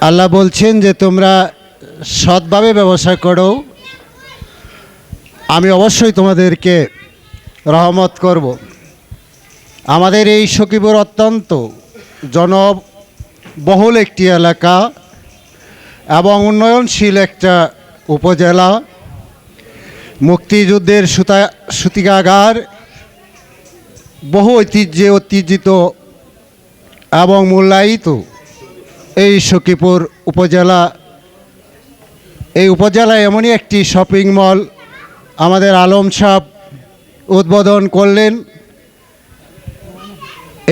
আল্লাহ বলছেন যে তোমরা সৎভাবে ব্যবসা করো। আমি অবশ্যই তোমাদেরকে রহমত করব। আমাদের এই সখীপুর অত্যন্ত জনবহুল একটি এলাকা এবং উন্নয়নশীল একটা উপজেলা। মুক্তিযুদ্ধের সুতা সুতিকাগার বহু ঐতিহ্যে ঐতিহ্যিত এবং মূল্যায়িত। এই সখীপুর উপজেলা, এই উপজেলায় এমনই একটি শপিং মল আমাদের আলম সাহ উদ্বোধন করলেন।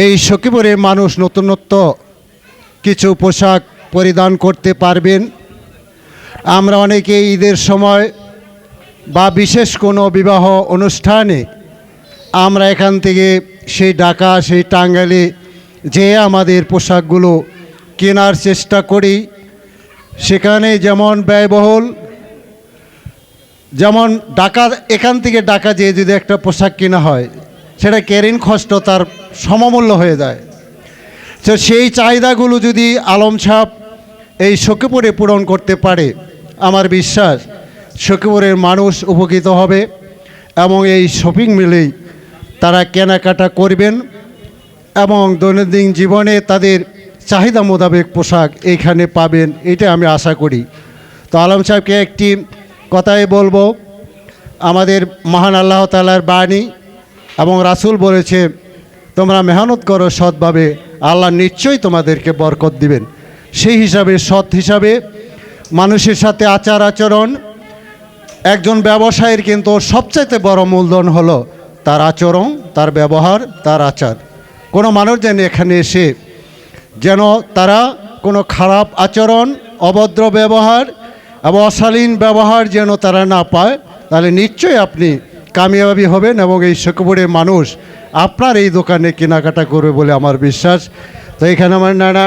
এই সখীপুরের মানুষ নতুনত্ব কিছু পোশাক পরিধান করতে পারবেন। আমরা অনেকে ঈদের সময় বা বিশেষ কোনো বিবাহ অনুষ্ঠানে আমরা এখান থেকে সেই ঢাকা, সেই টাঙ্গালে যে আমাদের পোশাকগুলো কেনার চেষ্টা করি। সেখানে যেমন ব্যয়বহুল, যেমন ডাকা এখান থেকে ডাকা যেয়ে যদি একটা পোশাক কেনা হয়, সেটা ক্যারিন খষ্ট তার সমমূল্য হয়ে যায়। তো সেই চাহিদাগুলো যদি আলম ছাপ এই সখীপুরে পূরণ করতে পারে, আমার বিশ্বাস সখীপুরের মানুষ উপকৃত হবে এবং এই শপিং মিলেই তারা কেনাকাটা করবেন এবং দৈনন্দিন জীবনে তাদের চাহিদা মোতাবেক পোশাক এইখানে পাবেন, এটা আমি আশা করি। তো আলম সাহেবকে একটি কথাই বলব, আমাদের মহান আল্লাহ তালার বাণী এবং রাসূল বলেছে, তোমরা মেহনত করো সৎভাবে, আল্লাহ নিশ্চয়ই তোমাদেরকে বরকত দিবেন। সেই হিসাবে, সৎ হিসাবে মানুষের সাথে আচার আচরণ, একজন ব্যবসায়ীর কিন্তু সবচাইতে বড় মূলধন হলো তার আচরণ, তার ব্যবহার, তার আচার। কোনো মানুষ যেন এখানে এসে যেন তারা কোনো খারাপ আচরণ, অভদ্র ব্যবহার এবং অশালীন ব্যবহার যেন তারা না পায়, তাহলে নিশ্চয়ই আপনি কামিয়াবি হবেন এবং এই শকুপুরের মানুষ আপনার এই দোকানে কেনাকাটা করবে বলে আমার বিশ্বাস। তো এখানে আমার নানা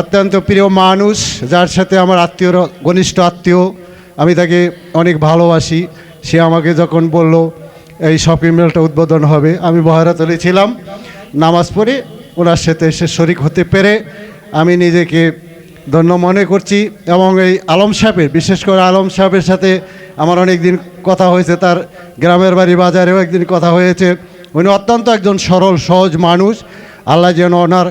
অত্যন্ত প্রিয় মানুষ, যার সাথে আমার আত্মীয়, ঘনিষ্ঠ আত্মীয়, আমি তাকে অনেক ভালোবাসি। সে আমাকে যখন বলল, এই শপিং মলটা উদ্বোধন হবে, আমি বহারাতলে ছিলাম। নামাজ পড়ে ওনার সাথে এসে শরিক হতে পেরে আমি নিজেকে ধন্য মনে করছি এবং এই আলম সাহেবের, বিশেষ করে আলম সাহেবের সাথে আমার অনেক দিন কথা হয়েছে, তার গ্রামের বাড়ি বাজারেও একদিন কথা হয়েছে। উনি অত্যন্ত একজন সরল, সহজ মানুষ। আল্লাহ যেন ওনার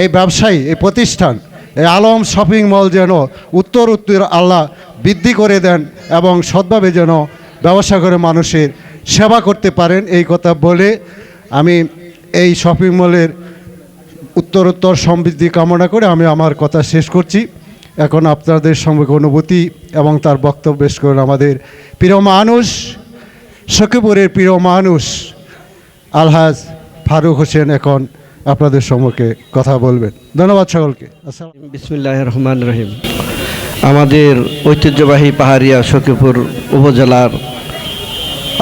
এই ব্যবসায়ী, এই প্রতিষ্ঠান, এই আলম শপিং মল যেন উত্তর উত্তর আল্লাহ বৃদ্ধি করে দেন এবং সৎভাবে যেন ব্যবসা করে মানুষের সেবা করতে পারেন, এই কথা বলে আমি এই শপিং মলের উত্তরোত্তর সমৃদ্ধি কামনা করে আমি আমার কথা শেষ করছি। এখন আপনাদের সঙ্গে অনুভূতি এবং তার বক্তব্য পেশ করেন আমাদের প্রিয় মানুষ, সখীপুরের প্রিয় মানুষ, আলহাজ ফারুক হোসেন এখন আপনাদের সম্মুখে কথা বলবেন। ধন্যবাদ সকলকে। বিসমুল্লাহ রহমান রহিম। আমাদের ঐতিহ্যবাহী পাহাড়িয়া সখীপুর উপজেলার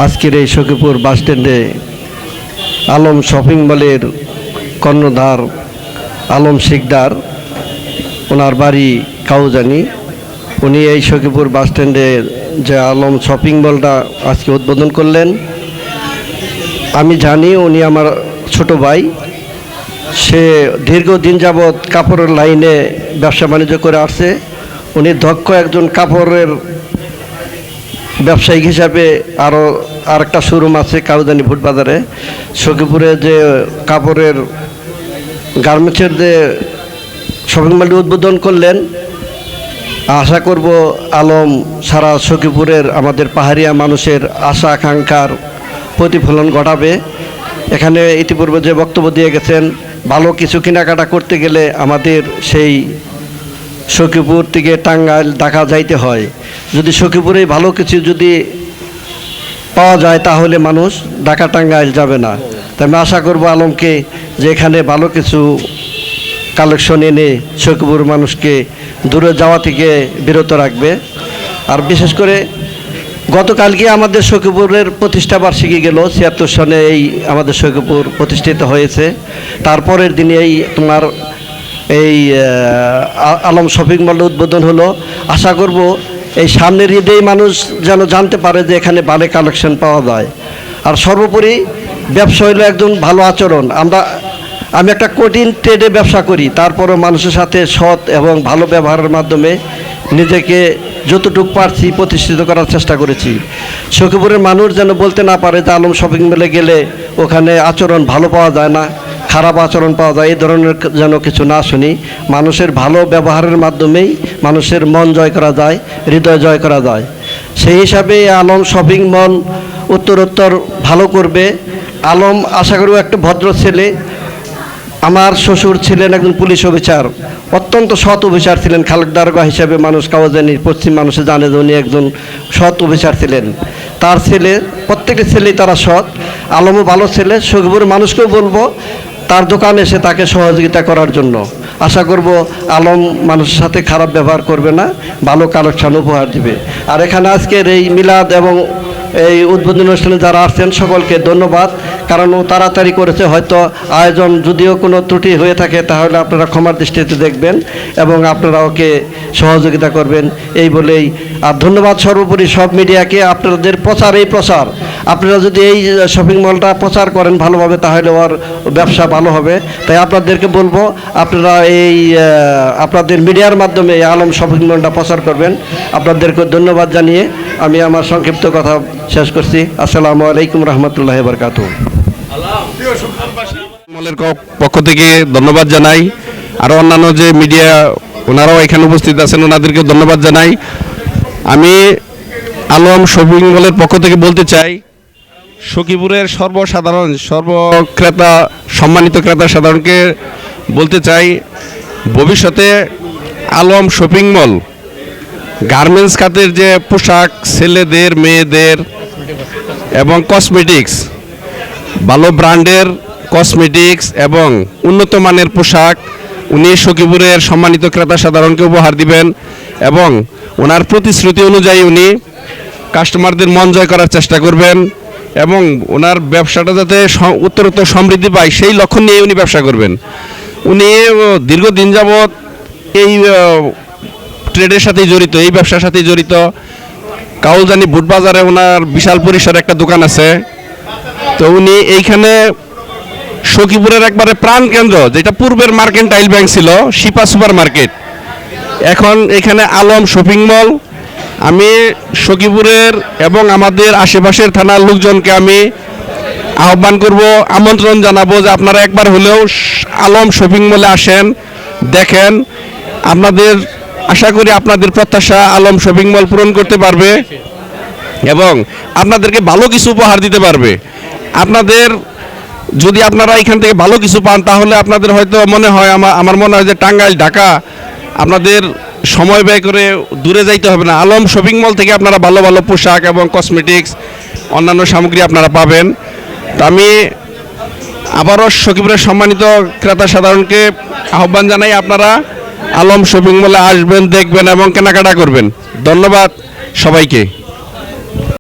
আজকের এই সখীপুর বাসস্ট্যান্ডে আলম শপিং মলের কর্ণধার আলম শিকদার, ওনার বাড়ি কাউজানি। উনি এই সখীপুর বাসস্ট্যান্ডে যে আলম শপিং মলটা আজকে উদ্বোধন করলেন। আমি জানি উনি আমার ছোট ভাই। সে দীর্ঘদিন যাবৎ কাপড়ের লাইনে ব্যবসা বাণিজ্য করে আসছে। উনি দক্ষ একজন কাপড়ের ব্যবসায়িক হিসাবে আরও আরেকটা শোরুম আছে কাউদানি ভুট বাজারে সখীপুরে যে কাপড়ের গার্মেন্টসের যে শপিং মলটি উদ্বোধন করলেন, আশা করব আলম সারা সখীপুরের আমাদের পাহাড়িয়া মানুষের আশা, আকাঙ্ক্ষার প্রতিফলন ঘটাবে। এখানে ইতিপূর্বে যে বক্তব্য দিয়ে গেছেন, ভালো কিছু কেনাকাটা করতে গেলে আমাদের সেই সখীপুর থেকে টাঙ্গাইল, ঢাকা যাইতে হয়। যদি সখীপুরে ভালো কিছু যদি পাওয়া যায়, তাহলে মানুষ ঢাকা টাঙ্গাইল যাবে না। তাই আমি আশা করব আলমকে যে এখানে ভালো কিছু কালেকশন এনে সখীপুর মানুষকে দূরে যাওয়া থেকে বিরত রাখবে। আর বিশেষ করে গতকালকে আমাদের সখীপুরের প্রতিষ্ঠা বার্ষিকী গেল, ছিয়াত্তর সনে এই আমাদের সখীপুর প্রতিষ্ঠিত হয়েছে। তারপরের দিনে এই তোমার এই আলম শপিং মলের উদ্বোধন হলো। আশা করব এই সামনের ঈদেই মানুষ যেন জানতে পারে যে এখানে ভালো কালেকশন পাওয়া যায়। আর সর্বোপরি ব্যবসা হলো একজন ভালো আচরণ। আমরা, আমি একটা কঠিন ট্রেডে ব্যবসা করি, তারপরও মানুষের সাথে সৎ এবং ভালো ব্যবহারের মাধ্যমে নিজেকে যতটুকু পারছি প্রতিষ্ঠিত করার চেষ্টা করেছি। সখীপুরের মানুষ যেন বলতে না পারে যে আলম শপিং মলে গেলে ওখানে আচরণ ভালো পাওয়া যায় না, খারাপ আচরণ পাওয়া যায়, এই ধরনের যেন কিছু না শুনি। মানুষের ভালো ব্যবহারের মাধ্যমেই মানুষের মন জয় করা যায়, হৃদয় জয় করা যায়। সেই হিসাবে আলম শপিং মল উত্তরোত্তর ভালো করবে আলম, আশা করি একটা ভদ্র ছেলে। আমার শ্বশুর ছিলেন একজন পুলিশ অফিসার। অত্যন্ত সৎ অফিসার ছিলেন খালেক দারোগা হিসেবে মানুষ কাওয়াজানি পশ্চিম মানুষে জানে যে উনি একজন সৎ অফিসার ছিলেন। তার ছেলে, প্রত্যেকটি ছেলেই তারা সৎ। আলমও ভালো ছেলে সখীপুর মানুষকেও বলব, তার দোকানে এসে তাকে সহযোগিতা করার জন্য। আশা করব আলম মানুষের সাথে খারাপ ব্যবহার করবে না, ভালো কালেকশন উপহার দিবে। আর এখানে আজকের এই মিলাদ এবং এই উদ্বোধনী অনুষ্ঠানে যারা আসছেন, সকলকে ধন্যবাদ। কারণ ও তাড়াতাড়ি করেছে, হয়তো আয়োজন যদিও কোনো ত্রুটি হয়ে থাকে, তাহলে আপনারা ক্ষমার দৃষ্টিতে দেখবেন এবং আপনারা ওকে সহযোগিতা করবেন। এই বলেই। আর ধন্যবাদ সর্বোপরি সব মিডিয়াকে। আপনাদের প্রচার, এই প্রচার। আপনারা যদি এই শপিং মলটা প্রচার করেন ভালোভাবে, তাহলে ওর ব্যবসা ভালো হবে। তাই আপনাদেরকে বলব, আপনারা এই আপনাদের মিডিয়ার মাধ্যমে এই আলম শপিং মলটা প্রচার করবেন। আপনাদেরকে ধন্যবাদ জানিয়ে আমি আমার সংক্ষিপ্ত কথা শেষ করছি। আসসালামু আলাইকুম রহমতুল্লাহ বরকাতু মলের পক্ষ থেকে ধন্যবাদ জানাই। আরও অন্যান্য যে মিডিয়া ওনারাও এখানে উপস্থিত আছেন ওনাদেরকে ধন্যবাদ জানাই। আমি আলম শপিং মলের পক্ষ থেকে বলতে চাই, সখীপুরের সর্বসাধারণ, সর্বক্রেতা, সম্মানিত ক্রেতা সাধারণকে বলতে চাই, ভবিষ্যতে আলম শপিং মল গার্মেন্টস খাতের যে পোশাক ছেলেদের, মেয়েদের এবং কসমেটিক্স ভালো ব্র্যান্ডের কসমেটিক্স এবং উন্নত মানের পোশাক উনি সখীপুরের সম্মানিত ক্রেতা সাধারণকে উপহার দিবেন এবং ওনার প্রতিশ্রুতি অনুযায়ী উনি কাস্টমারদের মন জয় করার চেষ্টা করবেন এবং ওনার ব্যবসাটা যাতে উত্তরোত্তর সমৃদ্ধি পায় সেই লক্ষ্য নিয়ে উনি ব্যবসা করবেন। উনি দীর্ঘদিন যাবৎ এই ট্রেডের সাথেই জড়িত, এই ব্যবসার সাথেই জড়িত। কাউলজানি বুট বাজারে ওনার বিশাল পরিসরে একটা দোকান আছে। তো উনি এইখানে সখীপুরের একবারে প্রাণ কেন্দ্র, যেটা পূর্বের মার্কেন্টাইল ব্যাংক ছিল, শিপা সুপার মার্কেট। এখন এখানে আলম শপিং মল। আমি সখীপুরের এবং আমাদের আশেপাশের থানার লোকজনকে আমি আহ্বান করব, আমন্ত্রণ জানাব যে আপনারা একবার হলেও আলম শপিং মলে আসেন, দেখেন। আপনাদের, আশা করি আপনাদের প্রত্যাশা আলম শপিং মল পূরণ করতে পারবে এবং আপনাদেরকে ভালো কিছু উপহার দিতে পারবে। আপনাদের, যদি আপনারা এখান থেকে ভালো কিছু পান, তাহলে আপনাদের হয়তো মনে হয় আমার আমার মনে হয় যে টাঙ্গাইল, ঢাকা, আপনাদের সময় ব্যয় করে দূরে যাইতে হবে না। আলম শপিং মল থেকে আপনারা ভালো ভালো পোশাক এবং কসমেটিক্স অন্যান্য সামগ্রী আপনারা পাবেন। তো আমি আবারও সখীপুরের সম্মানিত ক্রেতা সাধারণকে আহ্বান জানাই, আপনারা আলম শপিং মলে আসবেন, দেখবেন এবং কেনাকাটা করবেন। ধন্যবাদ সবাইকে।